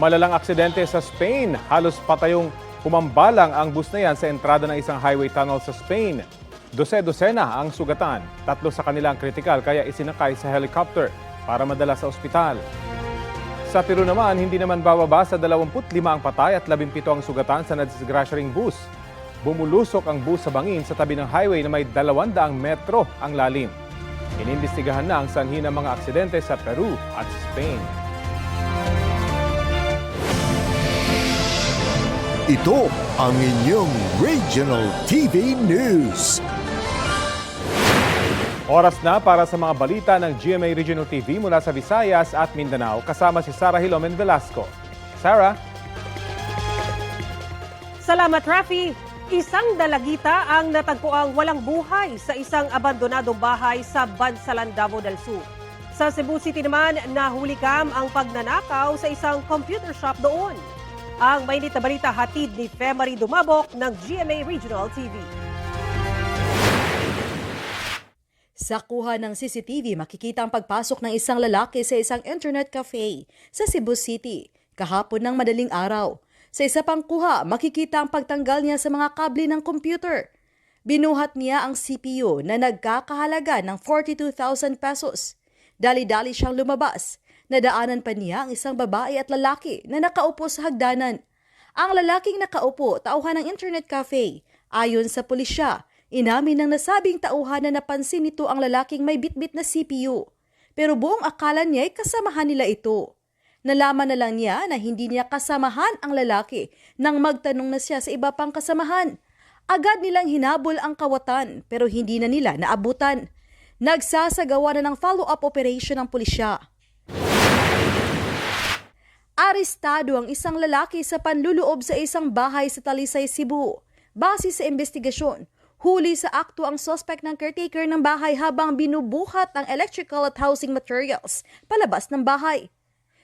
Malalang aksidente sa Spain. Halos patayong kumambalang ang bus na yan sa entrada ng isang highway tunnel sa Spain. Dose-dosena ang sugatan. Tatlo sa kanila ang kritikal kaya isinakay sa helicopter para madala sa ospital. Sa Peru naman, hindi naman bababa sa 25 ang patay at 17 ang sugatan sa nadisgrasya bus. Bumulusok ang bus sa bangin sa tabi ng highway na may 200 metro ang lalim. Inimbestigahan na ang sanhi ng mga aksidente sa Peru at Spain. Ito ang inyong Regional TV News. Oras na para sa mga balita ng GMA Regional TV mula sa Visayas at Mindanao kasama si Sarah Hilomen Velasco. Sarah? Salamat, Rafi. Isang dalagita ang natagpuang walang buhay sa isang abandonadong bahay sa Bansalan, Davao del Sur. Sa Cebu City naman, nahuli kam ang pagnanakaw sa isang computer shop doon. Ang mainit na balita hatid ni Femari Dumabok ng GMA Regional TV. Sa kuha ng CCTV, makikita ang pagpasok ng isang lalaki sa isang internet cafe sa Cebu City kahapon ng madaling araw. Sa isa pang kuha, makikita ang pagtanggal niya sa mga kable ng computer. Binuhat niya ang CPU na nagkakahalaga ng 42,000 pesos. Dali-dali siyang lumabas. Nadaanan pa niya ang isang babae at lalaki na nakaupo sa hagdanan. Ang lalaking nakaupo, tauhan ng internet cafe. Ayon sa pulisya, Inamin ng nasabing tauhan na napansin nito ang lalaking may bitbit na CPU. Pero buong akala niya ay kasamahan nila ito. Nalaman na lang niya na hindi niya kasamahan ang lalaki nang magtanong na siya sa iba pang kasamahan. Agad nilang hinabol ang kawatan pero hindi na nila naabutan. Nagsasagawa na ng follow-up operation ang pulisya. Arestado ang isang lalaki sa panluloob sa isang bahay sa Talisay, Cebu. Base sa investigasyon, Huli sa akto ang suspect ng caretaker ng bahay habang binubuhat ang electrical at housing materials palabas ng bahay.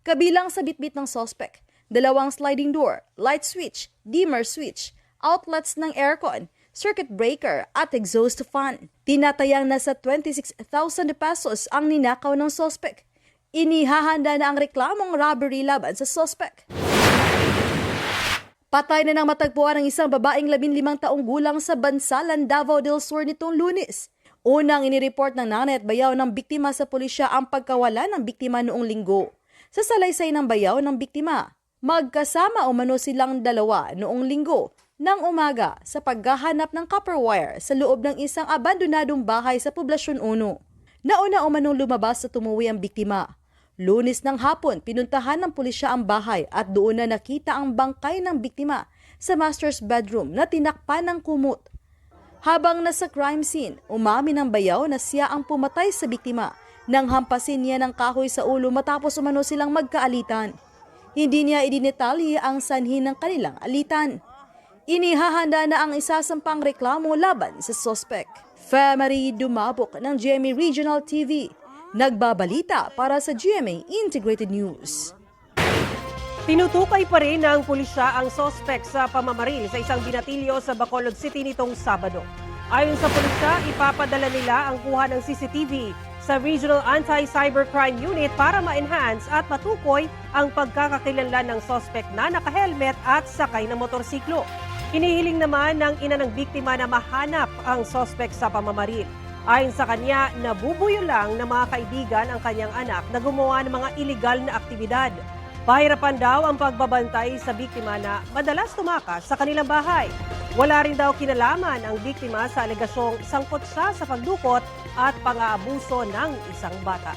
Kabilang sa bitbit ng suspect, dalawang sliding door, light switch, dimmer switch, outlets ng aircon, circuit breaker at exhaust fan. Tinatayang nasa 26,000 pesos ang ninakaw ng suspect. Inihahanda na ang reklamong robbery laban sa suspect. Patay na nang matagpuan ang isang babaeng 15 taong gulang sa Bansalan, Davao del Sur nitong lunes. Unang inireport ng nanay at bayaw ng biktima sa pulisya ang pagkawala ng biktima noong linggo. Sa salaysay ng bayaw ng biktima, magkasama umano silang dalawa noong linggo ng umaga sa paghahanap ng copper wire sa loob ng isang abandonadong bahay sa Poblasyon 1. Nauna umanong lumabas sa tumuwi ang biktima. Lunes ng hapon, pinuntahan ng pulisya ang bahay at doon na nakita ang bangkay ng biktima sa master's bedroom na tinakpan ng kumot. Habang nasa crime scene, umamin ng bayaw na siya ang pumatay sa biktima nang hampasin niya ng kahoy sa ulo matapos umano silang magkaalitan. Hindi niya idinetalye ang sanhi ng kanilang alitan. Inihahanda na ang isasampang reklamo laban sa suspect. Family Dumabok ng GMA Regional TV. Nagbabalita para sa GMA Integrated News. Tinutukay pa rin ng pulisya ang suspect sa pamamaril sa isang binatilyo sa Bacolod City nitong Sabado. Ayon sa pulisya, ipapadala nila ang kuha ng CCTV sa Regional Anti-Cybercrime Unit para ma-enhance at matukoy ang pagkakakilanlan ng suspect na nakahelmet at sakay ng motorsiklo. Hinihiling naman ng ina ng biktima na mahanap ang suspect sa pamamaril. Ayon sa kanya, nabubuyo lang ng mga kaibigan ang kanyang anak na gumawa ng mga iligal na aktibidad. Pahirapan daw ang pagbabantay sa biktima na madalas tumakas sa kanilang bahay. Wala rin daw kinalaman ang biktima sa alegasyong sangkot siya sa pagdukot at pang-aabuso ng isang bata.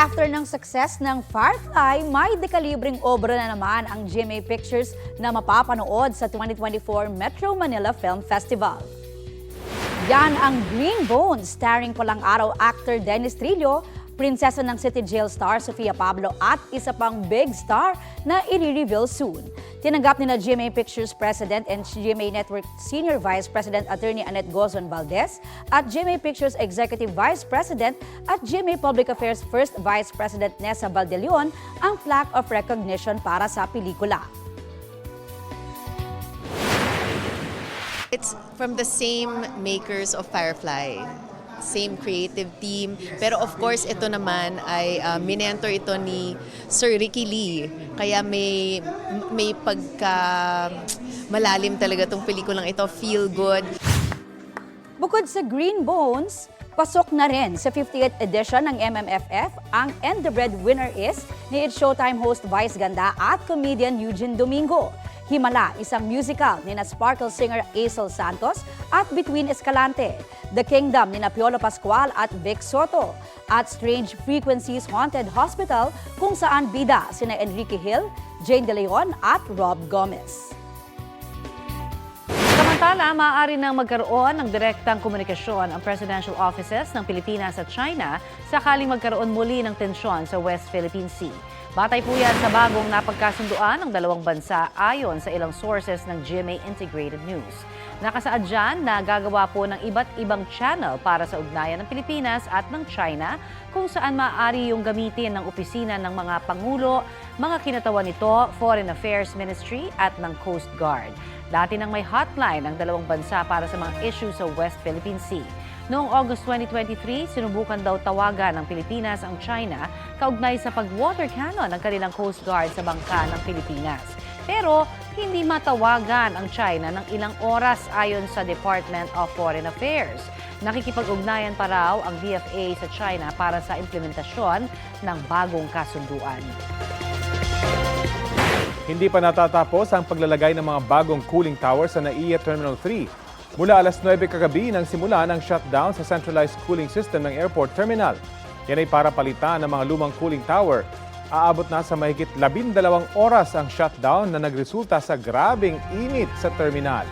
After ng success ng Firefly, may dekalibring obra na naman ang GMA Pictures na mapapanood sa 2024 Metro Manila Film Festival. Yan ang Green Bones, starring palang araw actor Dennis Trillo, prinsesa ng City Jail star Sofia Pablo at isa pang big star na i-reveal soon. Tinanggap ni na GMA Pictures President and GMA Network Senior Vice President Attorney Annette Gozon Valdez at GMA Pictures Executive Vice President at GMA Public Affairs First Vice President Nessa Valdeleon ang plaque of recognition para sa pelikula. It's from the same makers of Firefly. Same creative team. Pero of course, ito naman ay uh, minentor ito ni Sir Ricky Lee. Kaya may may pagka malalim talaga tong pelikulang ito, feel good. Bukod sa Green Bones, pasok na rin sa 50th edition ng MMFF ang And the Breadwinner Is ni It's Showtime host Vice Ganda at comedian Eugene Domingo. Himala, isang musical ni na Sparkle singer Aisel Santos at Between Escalante. The Kingdom ni na Piolo Pascual at Vic Soto. At Strange Frequencies Haunted Hospital kung saan bida sina Enrique Hill, Jane De Leon at Rob Gomez. Samantala, maaari nang magkaroon ng direktang komunikasyon ang presidential offices ng Pilipinas at China sakaling magkaroon muli ng tensyon sa West Philippine Sea. Batay po yan sa bagong napagkasunduan ng dalawang bansa ayon sa ilang sources ng GMA Integrated News. Nakasaad dyan na gagawa po ng iba't ibang channel para sa ugnayan ng Pilipinas at ng China kung saan maaari yung gamitin ng opisina ng mga pangulo, mga kinatawan nito, Foreign Affairs Ministry at ng Coast Guard. Dati nang may hotline ang dalawang bansa para sa mga issue sa West Philippine Sea. Noong August 2023, sinubukan daw tawagan ng Pilipinas ang China kaugnay sa pag-water cannon ng kanilang Coast Guard sa bangka ng Pilipinas. Pero hindi matawagan ang China ng ilang oras ayon sa Department of Foreign Affairs. Nakikipag-ugnayan pa raw ang DFA sa China para sa implementasyon ng bagong kasunduan. Hindi pa natatapos ang paglalagay ng mga bagong cooling tower sa NAIA Terminal 3. Mula alas 9 kagabi nang simula ng shutdown sa centralized cooling system ng airport terminal. Yan ay para palitan ng mga lumang cooling tower. Aabot na sa mahigit 12 oras ang shutdown na nagresulta sa grabing init sa terminal.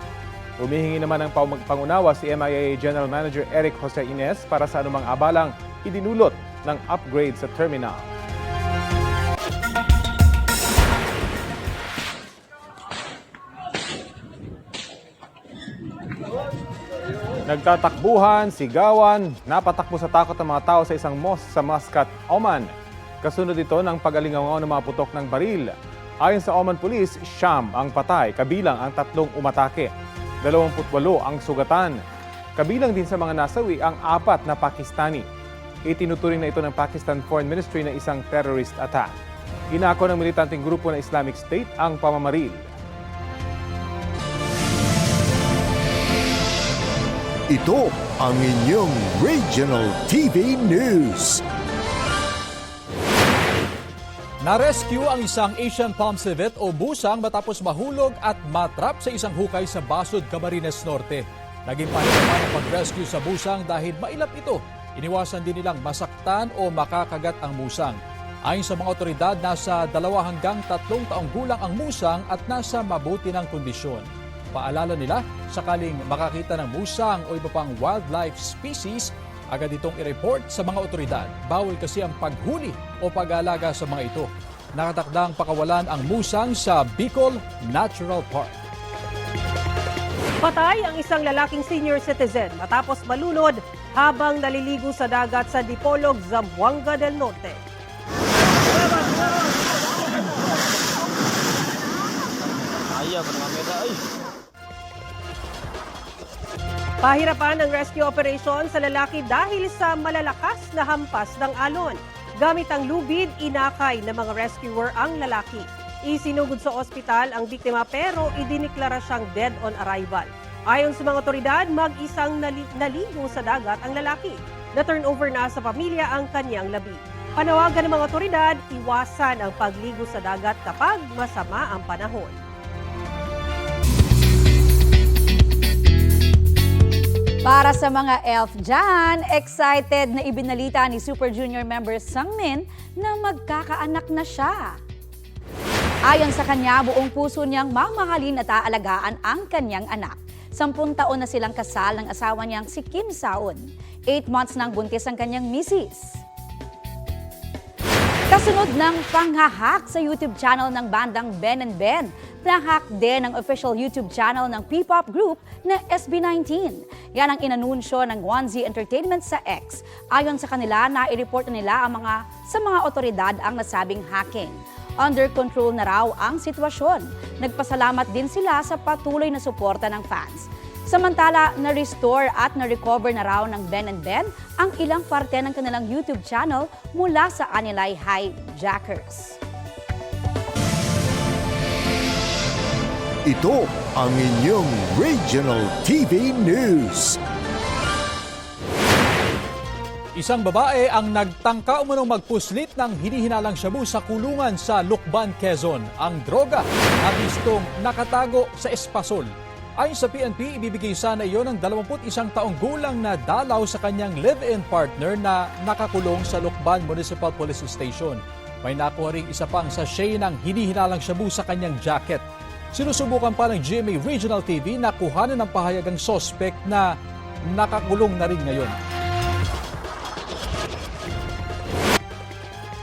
Humihingi naman ng pang- pangunawa si MIA General Manager Eric Jose Ines para sa anumang abalang idinulot ng upgrade sa terminal. Nagtatakbuhan, sigawan, napatakbo sa takot ang mga tao sa isang mosque sa Muscat, Oman. Kasunod ito ng pagalingaw ng mga putok ng baril. Ayon sa Oman Police, Sham ang patay, kabilang ang tatlong umatake. 28 ang sugatan. Kabilang din sa mga nasawi ang apat na Pakistani. Itinuturing na ito ng Pakistan Foreign Ministry na isang terrorist attack. Inako ng militanteng grupo ng Islamic State ang pamamaril. Ito ang inyong Regional TV News. Na-rescue ang isang Asian palm civet o busang matapos mahulog at matrap sa isang hukay sa Basod, Camarines Norte. Naging paniraman ang pag-rescue sa busang dahil mailap ito. Iniwasan din nilang masaktan o makakagat ang musang. Ayon sa mga otoridad, nasa dalawa hanggang tatlong taong gulang ang musang at nasa mabuti ng kondisyon. Paalala nila, sakaling makakita ng musang o iba pang wildlife species, agad itong i-report sa mga otoridad. Bawal kasi ang paghuli o pag-aalaga sa mga ito. Nakatakdang pakawalan ang musang sa Bicol Natural Park. Patay ang isang lalaking senior citizen matapos malunod habang naliligo sa dagat sa Dipolog, Zamboanga del Norte. Pahirapan ang rescue operation sa lalaki dahil sa malalakas na hampas ng alon. Gamit ang lubid, inakay ng mga rescuer ang lalaki. Isinugod sa ospital ang biktima pero idiniklara siyang dead on arrival. Ayon sa mga otoridad, mag-isang nali- naligo sa dagat ang lalaki. Na-turnover na sa pamilya ang kanyang labi. Panawagan ng mga otoridad, iwasan ang pagligo sa dagat kapag masama ang panahon. Para sa mga elf dyan, excited na ibinalita ni Super Junior member Sangmin na magkakaanak na siya. Ayon sa kanya, buong puso niyang mamahalin at aalagaan ang kanyang anak. Sampung taon na silang kasal ng asawa niyang si Kim Saon. Eight months nang buntis ang kanyang misis. Kasunod ng panghahak sa YouTube channel ng bandang Ben and Ben, nahak din ang official YouTube channel ng P-pop group na SB19. Yan ang inanunsyo ng 1Z Entertainment sa X. Ayon sa kanila, na-report na nila ang mga, sa mga otoridad ang nasabing hacking. Under control na raw ang sitwasyon. Nagpasalamat din sila sa patuloy na suporta ng fans. Samantala, na-restore at na-recover na raw ng Ben and Ben ang ilang parte ng kanilang YouTube channel mula sa Anilay hijackers. Ito ang inyong Regional TV News. Isang babae ang nagtangka umanong magpuslit ng hinihinalang shabu sa kulungan sa Lukban, Quezon. Ang droga na gustong nakatago sa espasol. Ayon sa PNP, ibibigay sana iyon ng 21 taong gulang na dalaw sa kanyang live-in partner na nakakulong sa Lukban Municipal Police Station. May nakuha ring isa pang sachet ng hinihinalang shabu sa kanyang jacket. Sinusubukan pa ng GMA Regional TV na kuhanan ng pahayagang sospek na nakakulong na rin ngayon.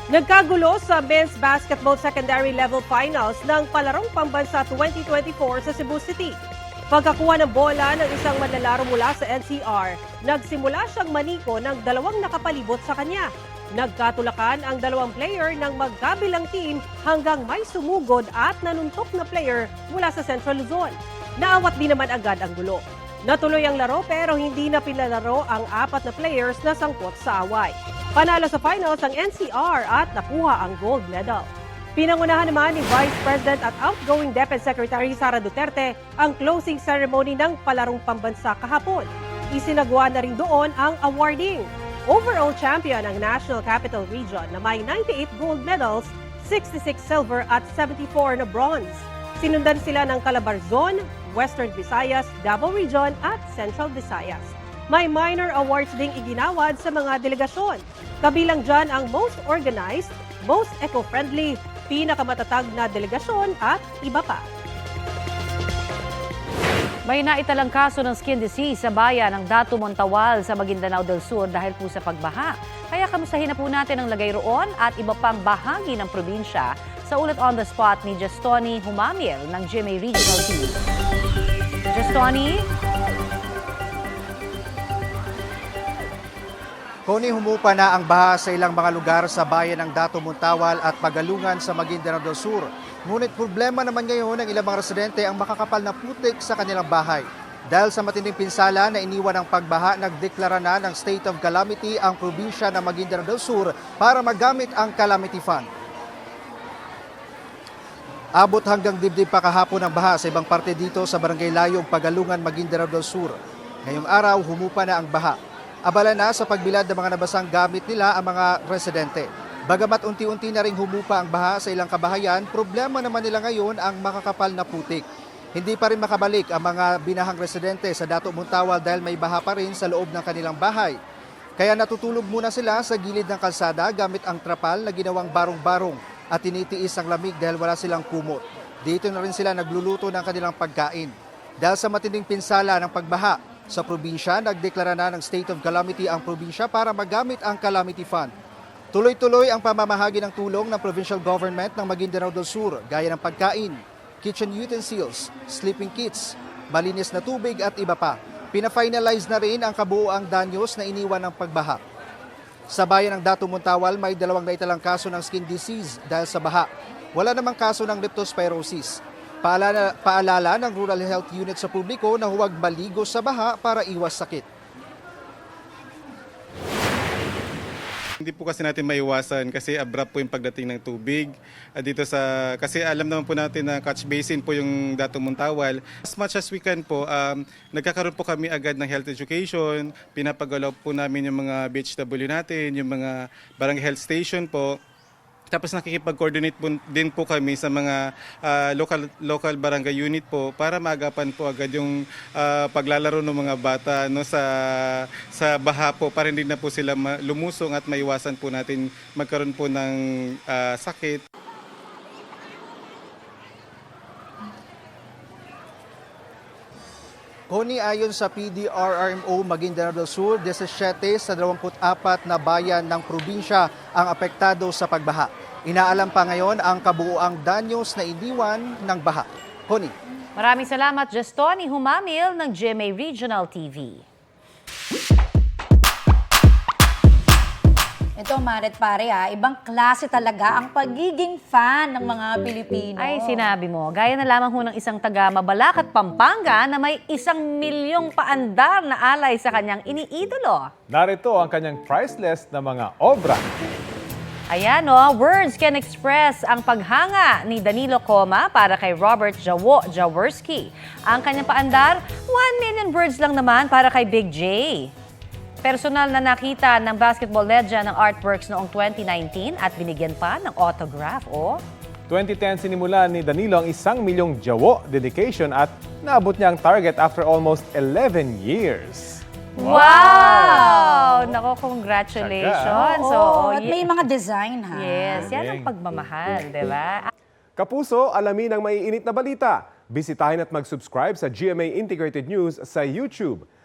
Nagkagulo sa men's basketball secondary level finals ng Palarong Pambansa 2024 sa Cebu City. Pagkakuha ng bola ng isang manlalaro mula sa NCR, nagsimula siyang maniko ng dalawang nakapalibot sa kanya. Nagkatulakan ang dalawang player ng magkabilang team hanggang may sumugod at nanuntok na player mula sa Central Luzon. Naawat din naman agad ang gulo. Natuloy ang laro pero hindi na pinalaro ang apat na players na sangkot sa away. Panalo sa finals ang NCR at nakuha ang gold medal. Pinangunahan naman ni Vice President at outgoing DepEd Secretary Sara Duterte ang closing ceremony ng Palarong Pambansa kahapon. Isinagawa na rin doon ang awarding. Overall champion ang National Capital Region na may 98 gold medals, 66 silver at 74 na bronze. Sinundan sila ng Calabarzon, Western Visayas, Davao Region at Central Visayas. May minor awards ding iginawad sa mga delegasyon. Kabilang dyan ang most organized, most eco-friendly, pinakamatatag na delegasyon at iba pa. May naitalang kaso ng skin disease sa bayan ng Datu Montawal sa Maguindanao del Sur dahil po sa pagbaha. Kaya kamustahin na po natin ang lagay roon at iba pang bahagi ng probinsya sa ulat on the spot ni Justoni Humamil ng GMA Regional TV. Justoni, Koni humupa na ang baha sa ilang mga lugar sa bayan ng Dato Muntawal at Pagalungan sa Maguindanao del Sur. Ngunit problema naman ngayon ng ilang mga residente ang makakapal na putik sa kanilang bahay. Dahil sa matinding pinsala na iniwan ng pagbaha, nagdeklara na ng state of calamity ang probinsya ng Maguindanao del Sur para magamit ang calamity fund. Abot hanggang dibdib pa kahapon ang baha sa ibang parte dito sa Barangay Layong, Pagalungan, Maguindanao del Sur. Ngayong araw, humupa na ang baha. Abala na sa pagbilad ng mga nabasang gamit nila ang mga residente. Bagamat unti-unti na ring humupa ang baha sa ilang kabahayan, problema naman nila ngayon ang makakapal na putik. Hindi pa rin makabalik ang mga binahang residente sa Dato Muntawal dahil may baha pa rin sa loob ng kanilang bahay. Kaya natutulog muna sila sa gilid ng kalsada gamit ang trapal na ginawang barong-barong at tinitiis ang lamig dahil wala silang kumot. Dito na rin sila nagluluto ng kanilang pagkain. Dahil sa matinding pinsala ng pagbaha sa probinsya, nagdeklara na ng state of calamity ang probinsya para magamit ang calamity fund. Tuloy-tuloy ang pamamahagi ng tulong ng provincial government ng Maguindanao del Sur gaya ng pagkain, kitchen utensils, sleeping kits, malinis na tubig at iba pa. Pina-finalize na rin ang kabuoang danyos na iniwan ng pagbaha. Sa bayan ng Dato Muntawal, may dalawang naitalang kaso ng skin disease dahil sa baha. Wala namang kaso ng leptospirosis. Paalala, paalala ng Rural Health Unit sa publiko na huwag maligo sa baha para iwas sakit. Hindi po kasi natin maiwasan kasi abrupt po yung pagdating ng tubig Ah, dito sa kasi alam naman po natin na catch basin po yung Dato Muntawal. As much as we can po, um, nagkakaroon po kami agad ng health education, pinapagalaw po namin yung mga BHW natin, yung mga barangay health station po. Tapos nakikipag-coordinate po, din po kami sa mga ah, local local barangay unit po para maagapan po agad yung ah, paglalaro ng mga bata no sa sa baha po para hindi na po sila lumusong at maiwasan po natin magkaroon po ng ah, sakit. Koni ayon sa PDRRMO Maguindanao del Sur, 17 sa 24 na bayan ng probinsya ang apektado sa pagbaha. Inaalam pa ngayon ang kabuuang danyos na iniwan ng baha. Koni. maraming salamat Justoni Humamil ng GMA Regional TV. Ito, Maret pare ah, ibang klase talaga ang pagiging fan ng mga Pilipino. Ay, sinabi mo. Gaya na lamang ho ng isang taga Mabalacat, Pampanga na may isang milyong paandar na alay sa kanyang iniidolo. Narito ang kanyang priceless na mga obra. Ayan o, words can express ang paghanga ni Danilo Coma para kay Robert Jawo Jaworski. Ang kanyang paandar, 1 million words lang naman para kay Big J. Personal na nakita ng basketball legend ng artworks noong 2019 at binigyan pa ng autograph o 2010 sinimulan ni Danilo ang isang milyong jawo dedication at naabot niya ang target after almost 11 years. Wow! Nako, congratulations. Oo, So, at may mga design ha. Yes, yan ang pagmamahal, di ba? Kapuso, alamin ang maiinit na balita. Bisitahin at mag-subscribe sa GMA Integrated News sa YouTube.